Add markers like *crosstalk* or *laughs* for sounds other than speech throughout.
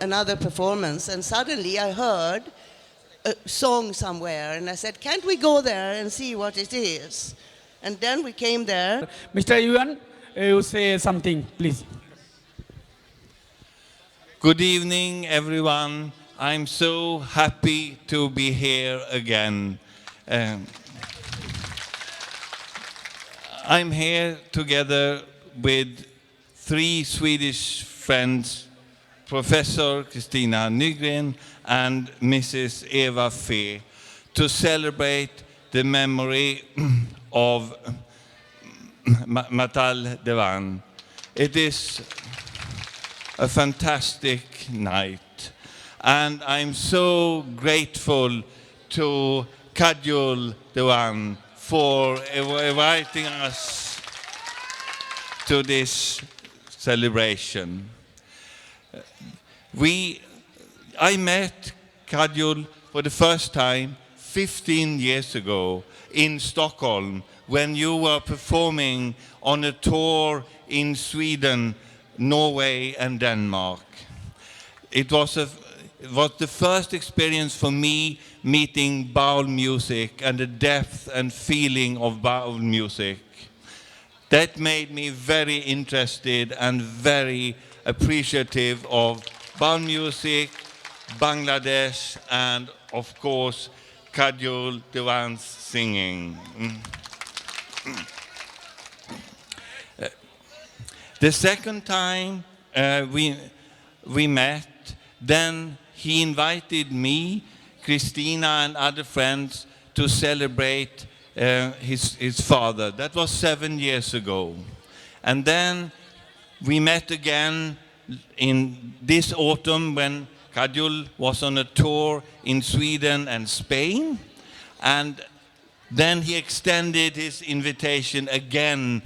another performance, and suddenly I heard a song somewhere, and I said, "Can't we go there and see what it is?" And then we came there, Mr. Yuan, uh, you say something, please. Good evening, everyone. I'm so happy to be here again. Um, I'm here together with three Swedish friends, Professor Kristina Nygren and Mrs. Eva Fee, to celebrate the memory *clears throat* of *clears throat* Ma- Matal Devan. It is a fantastic night. And I'm so grateful to Kajol Dewan for inviting us to this celebration. We, I met Kajol for the first time 15 years ago in Stockholm when you were performing on a tour in Sweden, Norway, and Denmark. It was, a, it was the first experience for me meeting Baul music and the depth and feeling of Baul music. That made me very interested and very appreciative of Baul music, Bangladesh, and of course, Kajol Dewan's singing. Mm. Uh, The second time uh, we, we met, then he invited me, Christina, and other friends to celebrate uh, his, his father. That was seven years ago. And then we met again in this autumn when Kajul was on a tour in Sweden and Spain. And then he extended his invitation again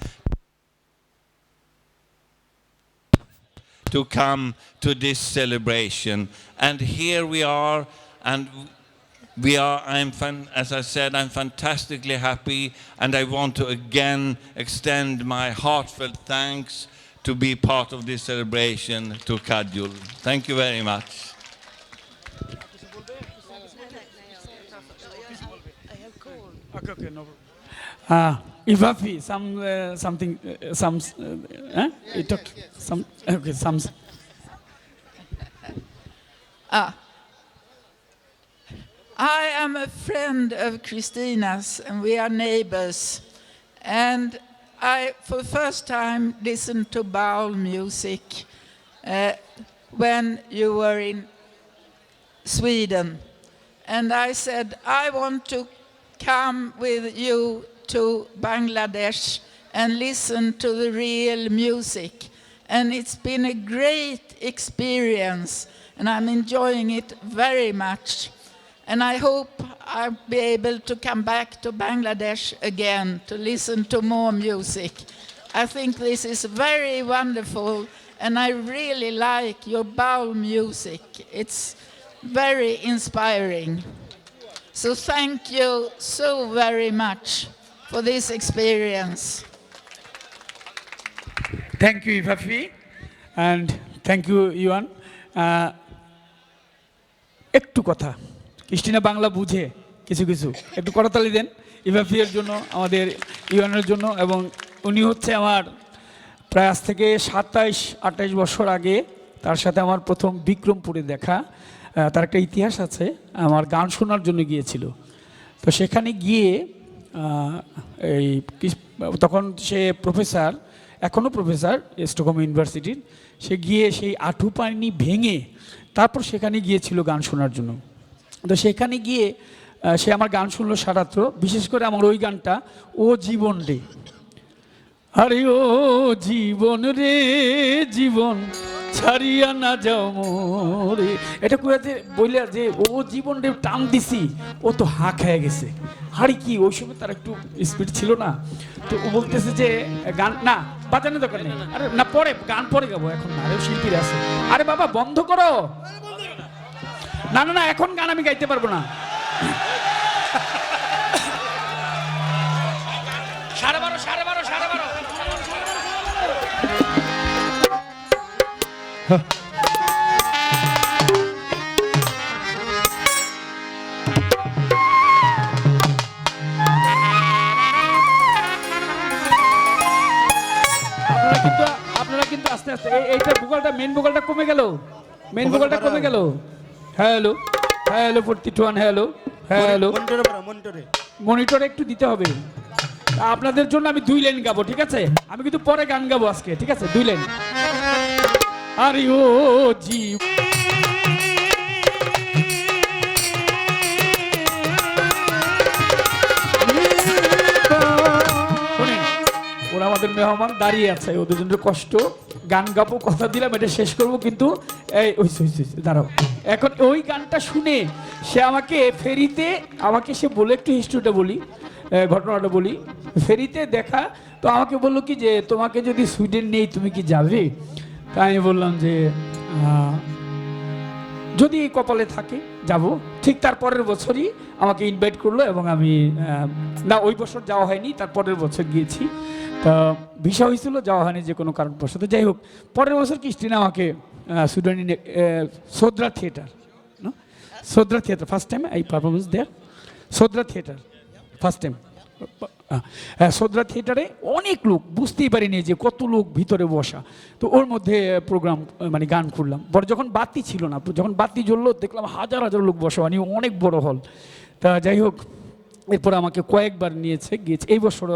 to come to this celebration. And here we are, and we are, I'm fan, as I said, I'm fantastically happy, and I want to again extend my heartfelt thanks to be part of this celebration to Kajul. Thank you very much. Okay, okay, no problem. Uh, Ivafi, some, uh, something, uh, some, uh, eh? You talked, some, okay, some, Ah. I am a friend of Christina's, and we are neighbors. And I, for the first time, listened to Baul music uh, when you were in Sweden. And I said, I want to come with you to Bangladesh and listen to the real music. And it's been a great experience, and I'm enjoying it very much. And I hope I'll be able to come back to Bangladesh again to listen to more music. I think this is very wonderful, and I really like your bowl music. It's very inspiring. So thank you so very much for this experience. Thank you, Ivafi, and thank you, Yuan. Uh, একটু কথা Christina Bangla বুঝে কিছু কিছু। একটু করতালি দেন, ইভাফিয়ের জন্য, আমাদের ইউএনের জন্য, এবং উনি হচ্ছে আমার প্রায় আজ থেকে সাতাইশ, আঠাইশ বছর আগে তার সাথে আমার প্রথম বিক্রমপুরে দেখা। তার একটা ইতিহাস আছে, আমার গান শোনার জন্য গিয়েছিল। তো সেখানে গিয়ে এই তখন সে প্রফেসর এখনও প্রফেসর, স্টকহোম ইউনিভার্সিটির, সে গিয়ে সেই আঠু পানি ভেঙে তারপর সেখানে গিয়েছিল গান শোনার জন্য। তো সেখানে গিয়ে সে আমার গান শুনলো সারাত্র। বিশেষ করে আমার ওই গানটা, ও জীবন রে। আরে ও জীবন রে, জীবন ছাড়িয়া না যাও মোরে। এটা কুয়াতে বললে যে, ও জীবন রে, টান দিছি, ও তো হা খেয়ে গেছে। হারি কি, ওই সময় তার একটু স্পিড ছিল না? তো ও বলতেছে যে, গান, না বাজানো দরকার নেই। আরে, না, পরে, গান পরে গাবো, এখন না, আরে শিল্পীর আছে। আরে বাবা, বন্ধ করো। না না না, এখন গান আমি গাইতে পারব না। সাড়ে কিন্তু আপনারা কিন্তু আস্তে আস্তে এইটা ভোকালটা কমে গেল। মেন ভোকালটা কমে গেল। Hello hello forty two one hello hello মনিটরে একটু দিতে হবে। আপনাদের জন্য আমি দুই লাইন গাবো, ঠিক আছে? আমি কিন্তু পরে গান গাবো আজকে, ঠিক আছে? দুই লাইন। আরে ও জীব। ওরা আমাদের মেহমান দাঁড়িয়ে আছে, ওদের জন্য কষ্ট। গান গাবো, কথা দিলাম, এটা শেষ করব, কিন্তু এই, ওই দাঁড়াও। এখন ওই গানটা শুনে সে আমাকে ফেরিতে, আমাকে সে বলে, একটু হিস্ট্রিটা বলি। ঘটনাটা বলি। ফেরিতে দেখা, তো আমাকে বলল কি যে, তোমাকে যদি সুইডেন নেই, তুমি কি যাবে? তাই আমি বললাম যে যদি কপালে থাকে, যাব। ঠিক তার পরের বছরই আমাকে ইনভাইট করল এবং আমি না, ওই বছর যাওয়া হয়নি, তার পরের বছর গিয়েছি। তা ভিসা হয়েছিল, যাওয়া হয়নি যে কোনো কারণবশত। যাই হোক, পরের বছর ক্রিস্টিনা আমাকে সুইডেনে Sodra theatre? Sodra theatre first time I performance there Sodra theatre. First time Sodra থিয়েটারে অনেক লোক, বুঝতেই পারিনি যে কত লোক ভিতরে বসা। তো ওর মধ্যে প্রোগ্রাম মানে গান করলাম বড় যখন বাতি ছিল না, যখন বাতি জ্বললো, দেখলাম হাজার হাজার লোক বসা মানে অনেক বড় হল তা যাই হোক, এরপর আমাকে কয়েকবার নিয়েছে, গিয়েছে। এই বছর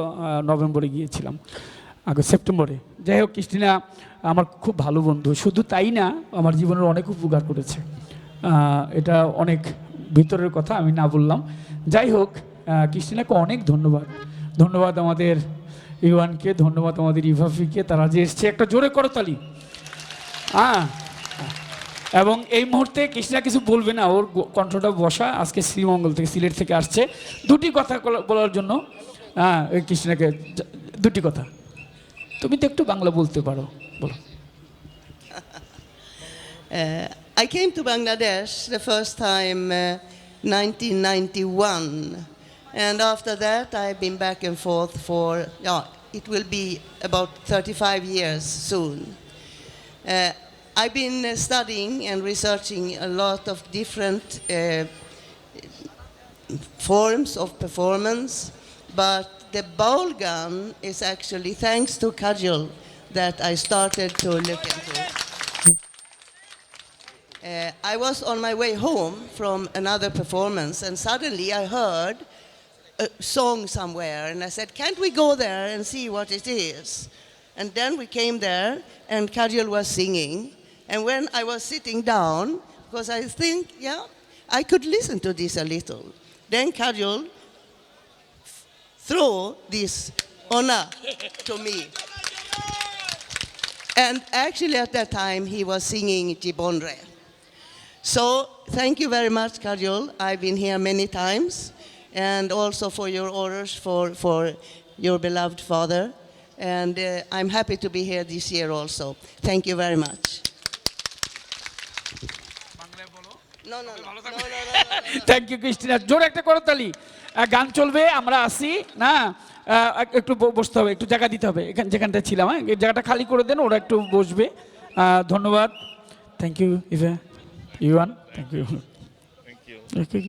নভেম্বরে গিয়েছিলাম আগে সেপ্টেম্বরে। যাই হোক ক্রিস্টিনা আমার খুব ভালো বন্ধু। শুধু তাই না, আমার জীবনের অনেক উপকার করেছে। এটা অনেক ভিতরের কথা, আমি না বললাম। যাই হোক ক্রিস্টিনাকে অনেক ধন্যবাদ। ধন্যবাদ আমাদের ইউয়ানকে ধন্যবাদ আমাদের ইভাফিকে তারা যে এসছে একটা জোরে করতালি হ্যাঁ এবং এই মুহূর্তে কৃষ্ণা কিছু বলবে না ওর কণ্ঠটা বসা আজকে শ্রীমঙ্গল থেকে সিলেট থেকে আসছে। দুটি কথা বলার জন্য হ্যাঁ ওই কৃষ্ণাকে দুটি কথা। তুমি তো একটু বাংলা বলতে পারো বলো। *laughs* Uh, I came to Bangladesh the first time uh, 1991, and after that I've been back and forth for yeah, it will be about 35 years soon. Uh, I've been uh, studying and researching a lot of different uh, forms of performance, but the bowl gun is actually thanks to Kajal that I started to look into. Uh, I was on my way home from another performance, and suddenly I heard a song somewhere, and I said, "Can't we go there and see what it is?" And then we came there, and Kajal was singing. And when I was sitting down, because I think, yeah, I could listen to this a little. Then Kajal threw this honor to me. And actually, at that time, he was singing Jibonre. So, thank you very much, Kajol. I've been here many times, and also for your orders for, for your beloved father. And uh, I'm happy to be here this year also. Thank you very much. No, no, no. no, no, no, no, no. Thank you Christina জোরে একটা করতালি গান চলবে আমরা আসি না? একটু ব- বসতে হবে একটু জায়গা দিতে হবে। এখান যেখানটা ছিলাম হ্যাঁ? জায়গাটা খালি করে দেন ওরা একটু বসবে। ধন্যবাদ। Thank you Eva Yuan thank you thank you